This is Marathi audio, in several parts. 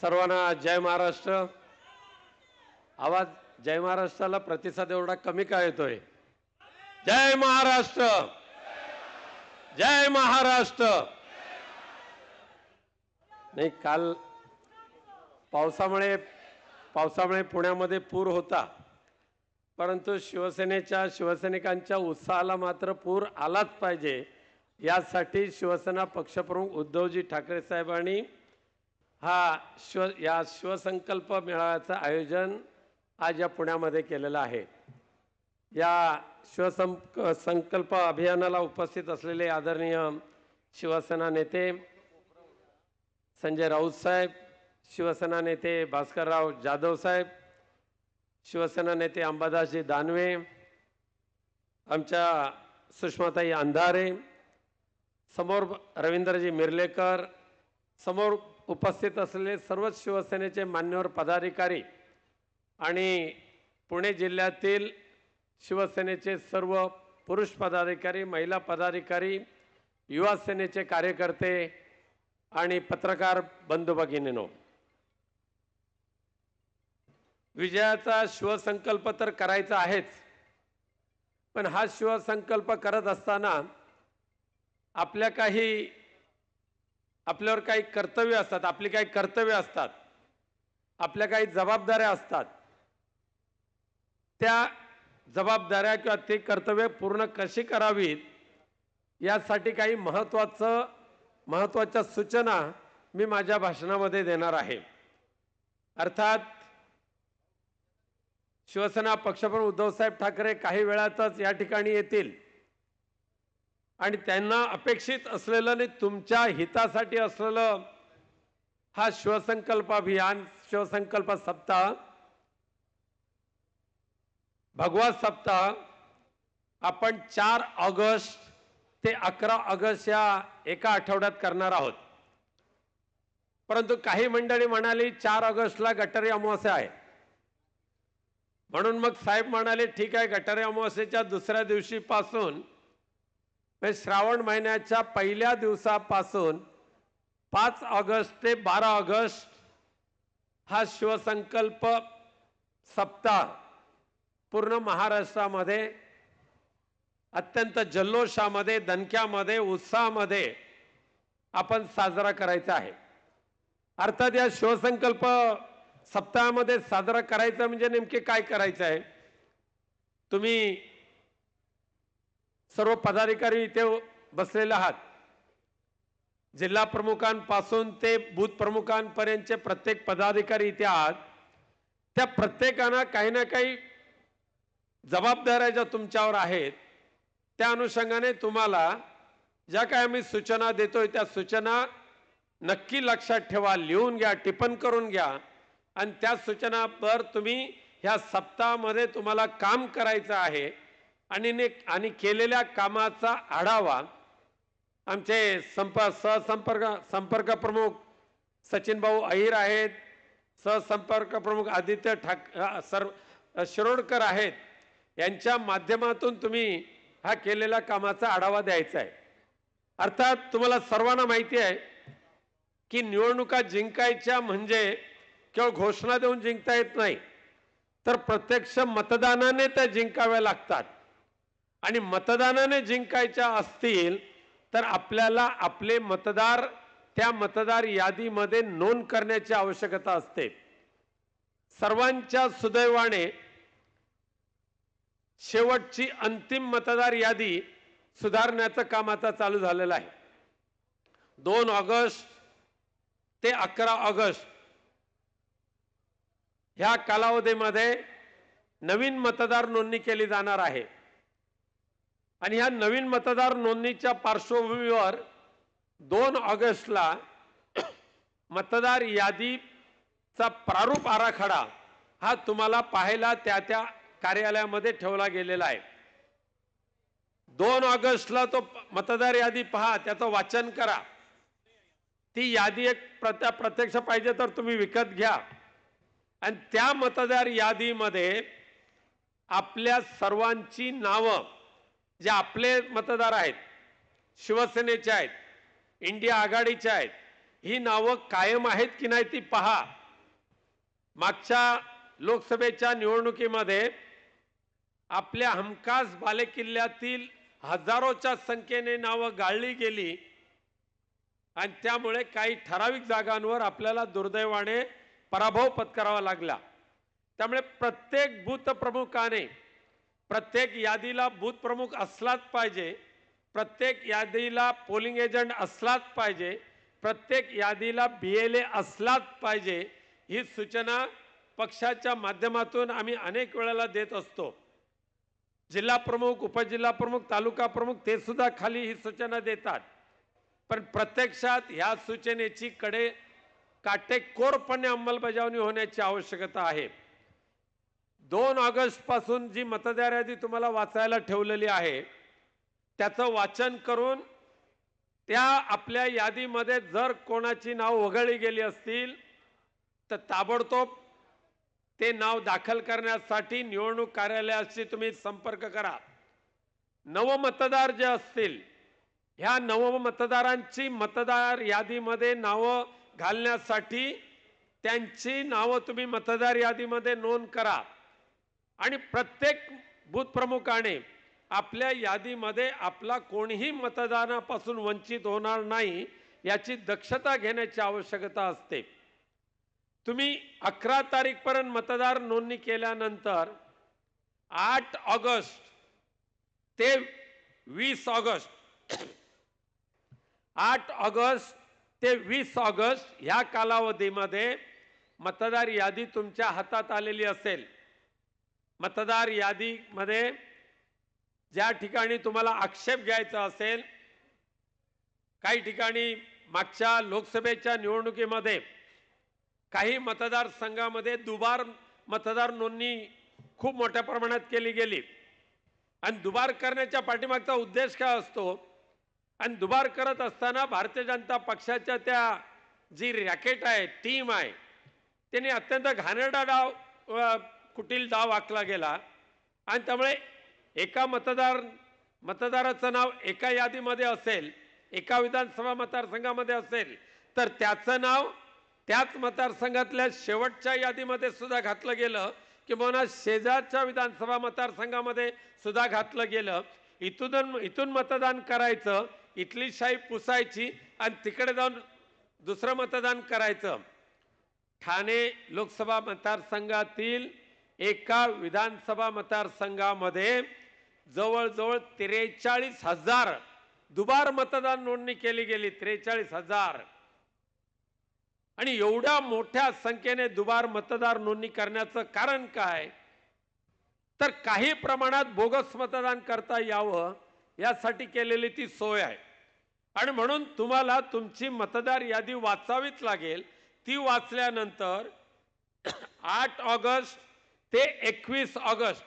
सर्वांना जय महाराष्ट्र. आवाज जय महाराष्ट्राला प्रतिसाद एवढा कमी का येतोय? जय महाराष्ट्र. जय महाराष्ट्र. नाही काल पावसामुळे पावसामुळे पुण्यामध्ये पूर होता. परंतु शिवसेनेच्या शिवसैनिकांच्या उत्साहाला मात्र पूर आलाच पाहिजे. यासाठी शिवसेना पक्षप्रमुख उद्धवजी ठाकरे साहेबांनी हा शिव या शिवसंकल्प मेळाव्याचं आयोजन आज या पुण्यामध्ये केलेलं आहे. या शिवसंक संकल्प अभियानाला उपस्थित असलेले आदरणीय शिवसेना नेते संजय राऊत साहेब शिवसेना नेते भास्करराव जाधव साहेब शिवसेना नेते अंबादासजी दानवे आमच्या सुषमाताई अंधारे समोर रवींद्रजी मिर्लेकर समोर उपस्थित असलेले सर्वच शिवसेनेचे मान्यवर पदाधिकारी आणि पुणे जिल्ह्यातील शिवसेनेचे सर्व पुरुष पदाधिकारी महिला पदाधिकारी युवा सेनेचे कार्यकर्ते आणि पत्रकार बंधू भगिनीनो विजयाचा शिवसंकल्प तर करायचा आहेच पण हा शिवसंकल्प करत असताना आपल्या काही आपल्यावर काही कर्तव्य असतात आपली काही कर्तव्य असतात आपल्या काही जबाबदाऱ्या असतात. त्या जबाबदाऱ्या किंवा ते कर्तव्य पूर्ण कशी करावीत यासाठी काही महत्त्वाचं महत्त्वाच्या सूचना मी माझ्या भाषणामध्ये देणार आहे. अर्थात शिवसेना पक्षप्रमुख उद्धवसाहेब ठाकरे काही वेळातच या ठिकाणी येतील. आणि त्यांना अपेक्षित असलेलं आणि तुमच्या हितासाठी असलेलं हा शिवसंकल्प अभियान शिवसंकल्प सप्ताह भगवा सप्ताह आपण चार ऑगस्ट ते अकरा ऑगस्ट या एका आठवड्यात करणार आहोत. परंतु काही मंडळी म्हणाली चार ऑगस्टला गटारी अमावस्या आहे. म्हणून मग साहेब म्हणाले ठीक आहे गटारी अमावस्येच्या दुसऱ्या दिवशीपासून म्हणजे श्रावण महिन्याच्या पहिल्या दिवसापासून पाच ऑगस्ट ते बारा ऑगस्ट हा शिवसंकल्प सप्ताह पूर्ण महाराष्ट्रामध्ये अत्यंत जल्लोषामध्ये दणक्यामध्ये उत्साहामध्ये आपण साजरा करायचा आहे. अर्थात या शिवसंकल्प सप्ताहामध्ये साजरा करायचा म्हणजे नेमके काय करायचं आहे? तुम्ही सर्व पदाधिकारी इथे बसलेले आहात. जिल्हा प्रमुखांपासून ते बूथ प्रमुखांपर्यंतचे प्रत्येक पदाधिकारी इथे आहात. त्या प्रत्येकानं काही ना काही जबाबदाऱ्या ज्या तुमच्यावर आहेत त्या अनुषंगाने तुम्हाला ज्या काय आम्ही सूचना देतोय त्या सूचना नक्की लक्षात ठेवा लिहून घ्या टिपण करून घ्या. आणि त्या सूचनावर तुम्ही ह्या सप्ताहामध्ये तुम्हाला काम करायचं आहे. आणि ने आणि केलेल्या कामाचा आढावा आमचे संप सहसंपर्क संपर्क प्रमुख सचिन भाऊ अहिर आहेत. सहसंपर्क प्रमुख आदित्य ठाक सर शिरोडकर आहेत. यांच्या माध्यमातून तुम्ही हा केलेल्या कामाचा आढावा द्यायचा आहे. अर्थात तुम्हाला सर्वांना माहिती आहे की निवडणुका जिंकायच्या म्हणजे केवळ घोषणा देऊन जिंकता येत नाही तर प्रत्यक्ष मतदानाने त्या जिंकाव्या लागतात. आणि मतदानाने जिंकायच्या असतील तर आपल्याला आपले मतदार त्या मतदार यादीमध्ये नोंद करण्याची आवश्यकता असते. सर्वांच्या सुदैवाने शेवटची अंतिम मतदार यादी सुधारण्याचं काम आता चालू झालेलं आहे. दोन ऑगस्ट ते अकरा ऑगस्ट ह्या कालावधीमध्ये नवीन मतदार नोंदणी केली जाणार आहे. आणि ह्या नवीन मतदार नोंदणीच्या पार्श्वभूमीवर दोन ऑगस्टला मतदार यादीचा प्रारूप आराखडा हा तुम्हाला पाहायला त्या त्या कार्यालयामध्ये ठेवला गेलेला आहे. दोन ऑगस्टला तो मतदार यादी पहा त्याचं वाचन करा. ती यादी एक प्रत्या प्रत्यक्ष पाहिजे तर तुम्ही विकत घ्या. आणि त्या मतदार यादीमध्ये आपल्या सर्वांची नावं जे आपले मतदार आहेत शिवसेनेचे आहेत इंडिया आघाडीचे आहेत ही नावं कायम आहेत की नाही ती पहा. मागच्या लोकसभेच्या निवडणुकीमध्ये आपल्या हमखास बालेकिल्ल्यातील हजारोच्या संख्येने नावं गाळली गेली आणि त्यामुळे काही ठराविक जागांवर आपल्याला दुर्दैवाने पराभव पत्करावा लागला. त्यामुळे प्रत्येक बूथ प्रमुखाने प्रत्येक यादीला बूथ प्रमुख असलाच पाहिजे. प्रत्येक यादीला पोलिंग एजंट असलाच पाहिजे. प्रत्येक यादीला बी एल ए असलाच पाहिजे. ही सूचना पक्षाच्या माध्यमातून आम्ही अनेक वेळेला देत असतो. जिल्हा प्रमुख उपजिल्हा प्रमुख तालुका प्रमुख ते सुद्धा खाली ही सूचना देतात. पण प्रत्यक्षात ह्या सूचनेची कडे काटेकोरपणे अंमलबजावणी होण्याची आवश्यकता आहे. दोन ऑगस्टपासून जी मतदार यादी तुम्हाला वाचायला ठेवलेली आहे त्याचं वाचन करून त्या आपल्या यादीमध्ये जर कोणाची नाव वगळली गेली असतील तर ताबडतोब ते नाव दाखल करण्यासाठी निवडणूक कार्यालयाशी तुम्ही संपर्क करा. नवमतदार जे असतील ह्या नवमतदारांची मतदार यादीमध्ये नावं घालण्यासाठी त्यांची नावं तुम्ही मतदार यादीमध्ये नोंद करा. आणि प्रत्येक बूथ प्रमुखाने आपल्या यादीमध्ये आपला कोणीही मतदानापासून वंचित होणार नाही याची दक्षता घेण्याची आवश्यकता असते. तुम्ही अकरा तारीखपर्यंत मतदार नोंदणी केल्यानंतर आठ ऑगस्ट ते वीस ऑगस्ट आठ ऑगस्ट ते वीस ऑगस्ट ह्या कालावधीमध्ये मतदार यादी तुमच्या हातात आलेली असेल. मतदार यादीमध्ये ज्या ठिकाणी तुम्हाला आक्षेप घ्यायचा असेल काही ठिकाणी मागच्या लोकसभेच्या निवडणुकीमध्ये काही मतदारसंघामध्ये दुबार मतदार नोंदणी खूप मोठ्या प्रमाणात केली गेली. आणि दुबार करण्याच्या पाठीमागचा उद्देश काय असतो? आणि दुबार करत असताना भारतीय जनता पक्षाच्या त्या जी रॅकेट आहे टीम आहे त्यांनी अत्यंत घाणेरडा डाव कुटील डाव आखला गेला. आणि त्यामुळे एका मतदार मतदाराचं नाव एका यादीमध्ये असेल एका विधानसभा मतदारसंघामध्ये असेल तर त्याचं नाव त्याच मतदारसंघातल्या शेवटच्या यादीमध्ये सुद्धा घातलं गेलं किंवा शेजारच्या विधानसभा मतदारसंघामध्ये सुद्धा घातलं गेलं. इथून इथून मतदान करायचं इथली शाही पुसायची आणि तिकडे जाऊन दुसरं मतदान करायचं. ठाणे लोकसभा मतदारसंघातील एका विधानसभा मतदारसंघामध्ये जवळजवळ त्रेचाळीस हजार दुबार मतदान नोंदणी केली गेली त्रेचाळीस हजार. आणि एवढ्या मोठ्या संख्येने दुबार मतदार नोंदणी करण्याचं कारण काय? तर काही प्रमाणात बोगस मतदान करता यावं यासाठी केलेली ती सोय आहे. आणि म्हणून तुम्हाला तुमची मतदार यादी वाचावीच लागेल. ती वाचल्यानंतर आठ ऑगस्ट ते एकवीस ऑगस्ट.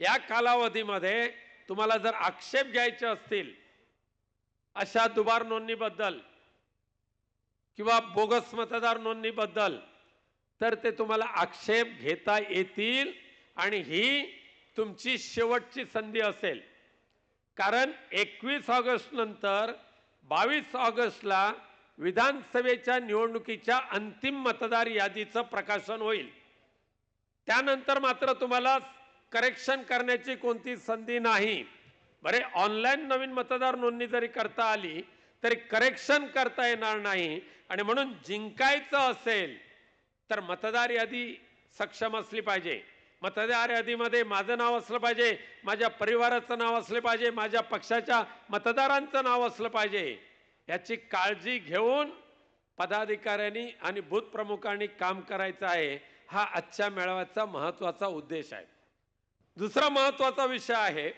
या कालावधीमध्ये तुम्हाला जर आक्षेप घ्यायचे असतील अशा दुबार नोंदणीबद्दल किंवा बोगस मतदार नोंदणीबद्दल तर ते तुम्हाला आक्षेप घेता येतील आणि ही तुमची शेवटची संधी असेल. कारण एकवीस ऑगस्ट नंतर बावीस ऑगस्टला विधानसभेच्या निवडणुकीच्या अंतिम मतदार यादीचं प्रकाशन होईल. त्यानंतर मात्र तुम्हाला करेक्शन करण्याची कोणती संधी नाही. बरे ऑनलाईन नवीन मतदार नोंदणी जरी करता आली तरी करेक्शन करता येणार नाही. आणि म्हणून जिंकायचं असेल तर मतदार यादी सक्षम असली पाहिजे. मतदार यादीमध्ये माझं नाव असलं पाहिजे माझ्या परिवाराचं नाव असलं पाहिजे माझ्या पक्षाच्या मतदारांचं नाव असलं पाहिजे. याची काळजी घेऊन पदाधिकाऱ्यांनी आणि बूथ प्रमुखांनी काम करायचं आहे. हा आजच्या मेळाव्याचा महत्त्वाचा उद्देश आहे. दुसरा महत्त्वाचा विषय आहे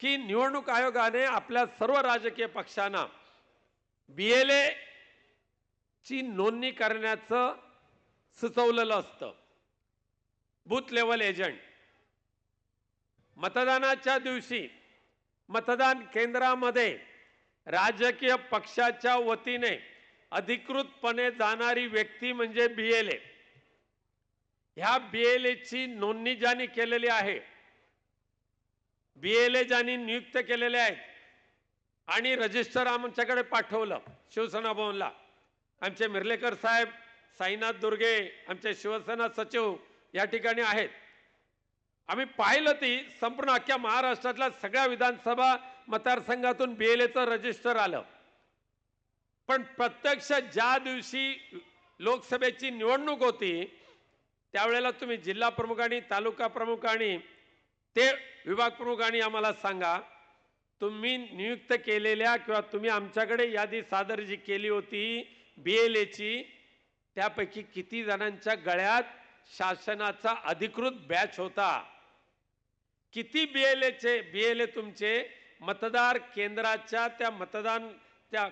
की निवडणूक आयोगाने आपल्या सर्व राजकीय पक्षांना बी एल ए ची नोंदणी करण्याचं सुचवलेलं असतं. बूथ लेवल एजंट मतदानाच्या दिवशी मतदान केंद्रामध्ये राजकीय पक्षाच्या वतीने अधिकृतपणे जाणारी व्यक्ती म्हणजे बी एल ए ह्या बीएलएची नोंदणी ज्यांनी केलेली आहे बीएलए ज्यांनी नियुक्त केलेले आहेत आणि रजिस्टर आमच्याकडे पाठवलं शिवसेना भवनला. आमचे मिर्लेकर साहेब साईनाथ दुर्गे आमचे शिवसेना सचिव या ठिकाणी आहेत. आम्ही पाहिलं ती संपूर्ण अख्ख्या महाराष्ट्रातल्या सगळ्या विधानसभा मतदारसंघातून बीएलएचं रजिस्टर आलं. पण प्रत्यक्ष ज्या दिवशी लोकसभेची निवडणूक होती त्यावेळेला तुम्ही जिल्हा प्रमुख आणि तालुका प्रमुखांनी ते विभाग प्रमुखांनी आम्हाला सांगा तुम्ही नियुक्त केलेल्या किंवा तुम्ही आमच्याकडे यादी सादर जी केली होती बी एल एची त्यापैकी किती जणांच्या गळ्यात शासनाचा अधिकृत बॅच होता? किती बी एल एचे बी एल ए तुमचे मतदार केंद्राच्या त्या मतदान त्या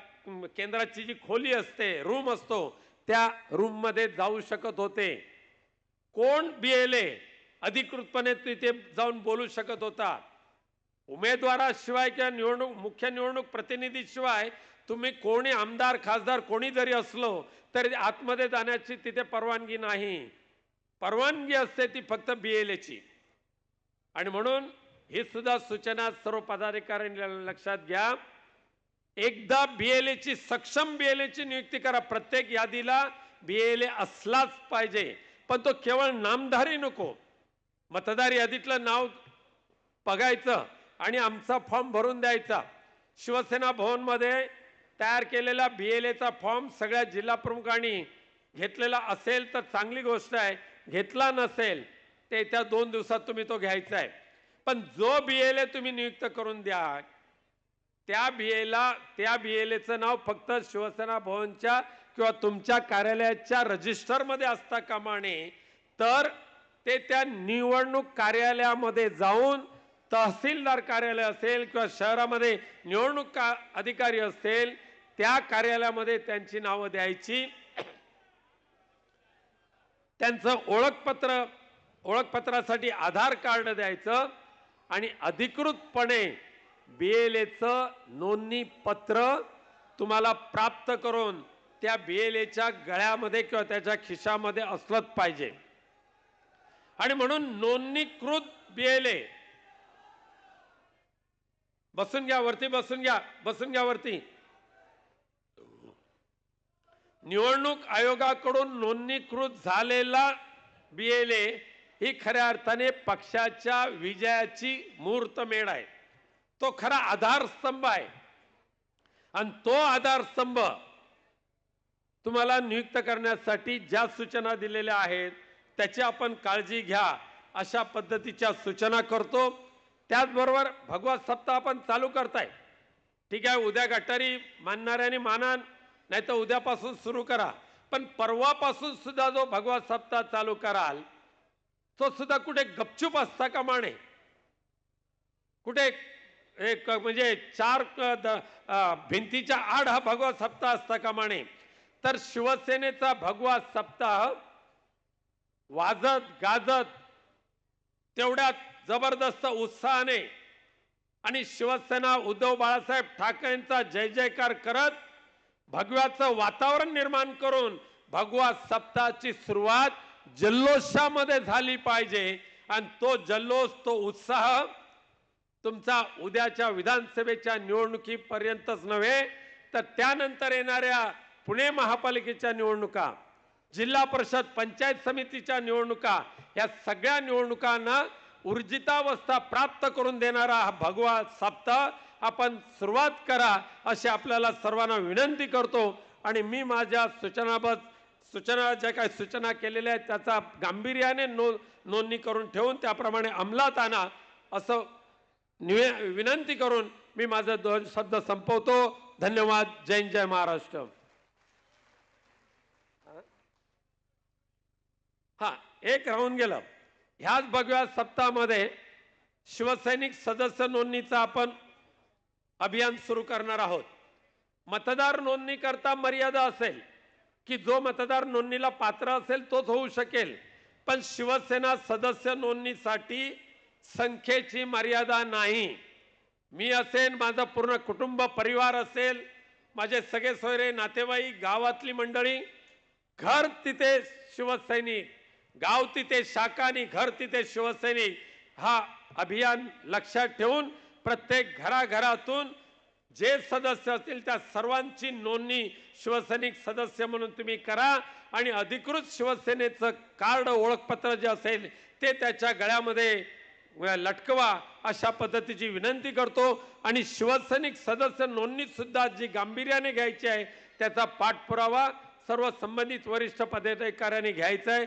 केंद्राची जी खोली असते रूम असतो त्या रूममध्ये जाऊ शकत होते. कोण बी एल ए अधिकृतपणे तिथे जाऊन बोलू शकत होता. उमेदवाराशिवाय किंवा निवडणूक मुख्य निवडणूक प्रतिनिधीशिवाय तुम्ही कोणी आमदार खासदार कोणी जरी असलो तरी आतमध्ये जाण्याची तिथे परवानगी नाही. परवानगी असते ती फक्त बी एल एची आणि म्हणून ही सुद्धा सूचना सर्व पदाधिकाऱ्यांनी लक्षात घ्या. एकदा बी ची सक्षम बी ची नियुक्ती करा. प्रत्येक यादीला बी एल ए असलाच पाहिजे. पण तो केवळ नामधारी नको. मतदार यादीतलं नाव बघायचं आणि आमचा फॉर्म भरून द्यायचा. शिवसेना भवनमध्ये तयार केलेला बी एल एचा फॉर्म सगळ्या जिल्हाप्रमुखांनी घेतलेला असेल तर चांगली गोष्ट आहे. घेतला नसेल ते त्या दोन दिवसात तुम्ही तो घ्यायचा आहे. पण जो बी एल ए तुम्ही नियुक्त करून द्या त्या बी एला त्या बी एल एचं नाव फक्त शिवसेना भवनच्या किंवा तुमच्या कार्यालयाच्या रजिस्टरमध्ये असता कामाने तर ते त्या निवडणूक कार्यालयामध्ये जाऊन तहसीलदार कार्यालय असेल किंवा शहरामध्ये निवडणूक का अधिकारी असेल त्या कार्यालयामध्ये त्यांची नावं द्यायची. त्यांचं ओळखपत्र ओळखपत्रासाठी आधार कार्ड द्यायचं आणि अधिकृतपणे बी एल एचं नोंदणीपत्र तुम्हाला प्राप्त करून त्या बी एल एच्या गळ्यामध्ये किंवा त्याच्या खिशामध्ये असलंच पाहिजे. आणि म्हणून नोंदणीकृत बी एल ए बसून घ्या वरती बसून घ्या बसून घ्या वरती. निवडणूक आयोगाकडून नोंदणीकृत झालेला बी एल ए ही खऱ्या अर्थाने पक्षाच्या विजयाची मुहूर्तमेढ आहे. तो खरा आधारस्तंभ आहे. आणि तो आधारस्तंभ तुम्हाला नियुक्त करण्यासाठी ज्या सूचना दिलेल्या आहेत त्याची आपण काळजी घ्या. अशा पद्धतीच्या सूचना करतो. त्याचबरोबर भगवत सप्ताह आपण चालू करताय. ठीक आहे उद्या गटारी मानणाऱ्याने माना नाही तर उद्यापासून सुरू करा. पण परवापासून सुद्धा जो भगवत सप्ताह चालू कराल तो सुद्धा कुठे गपचूप असता का माणे कुठे एक म्हणजे चार भिंतीच्या आड हा भगवा सप्ताह असता का माणे तर शिवसेनेचा भगवा सप्ताह वाजत गाजत तेवढ्यात जबरदस्त उत्साहाने आणि शिवसेना उद्धव बाळासाहेब ठाकरेंचा जय जयकार करत भगव्याचं वातावरण निर्माण करून भगवा सप्ताहाची सुरुवात जल्लोषामध्ये झाली पाहिजे. आणि तो जल्लोष तो उत्साह तुमचा उद्याच्या विधानसभेच्या निवडणुकीपर्यंतच नव्हे तर त्यानंतर येणाऱ्या पुणे महापालिकेच्या निवडणुका जिल्हा परिषद पंचायत समितीच्या निवडणुका या सगळ्या निवडणुकांना ऊर्जितावस्था प्राप्त करून देणारा हा भगवा सप्ताह आपण सुरुवात करा अशी आपल्याला सर्वांना विनंती करतो आणि मी माझ्या सूचनाबद्ध सूचना ज्या काही सूचना केलेल्या आहेत त्याचा गांभीर्याने नो नोंदणी करून ठेवून त्याप्रमाणे अंमलात आणा असं निवे विनंती करून मी माझं दोन शब्द संपवतो. धन्यवाद. जय जय महाराष्ट्र. हा एक राहून गेलं. ह्याच भगव्या सप्ताहामध्ये शिवसैनिक सदस्य नोंदणीचं आपण अभियान सुरू करणार आहोत. मतदार नोंदणी करता मर्यादा असेल की जो मतदार नोंदणीला पात्र असेल तोच होऊ शकेल. पण शिवसेना सदस्य नोंदणीसाठी संख्येची मर्यादा नाही. मी असेल माझं पूर्ण कुटुंब परिवार असेल माझे सगळे सोयरे नातेवाईक गावातली मंडळी घर तिथे शिवसैनिक गाव तिथे शाखा आणि घर तिथे शिवसैनिक हा अभियान लक्षात ठेवून प्रत्येक घराघरातून जे सदस्य असतील त्या सर्वांची नोंदणी शिवसैनिक सदस्य म्हणून तुम्ही करा आणि अधिकृत शिवसेनेचं कार्ड ओळखपत्र जे असेल ते त्याच्या गळ्यामध्ये लटकवा अशा पद्धतीची विनंती करतो. आणि शिवसैनिक सदस्य नोंदणीसुद्धा जी गांभीर्याने घ्यायची आहे त्याचा पाठपुरावा सर्व संबंधित वरिष्ठ पदाधिकाऱ्यांनी घ्यायचा आहे.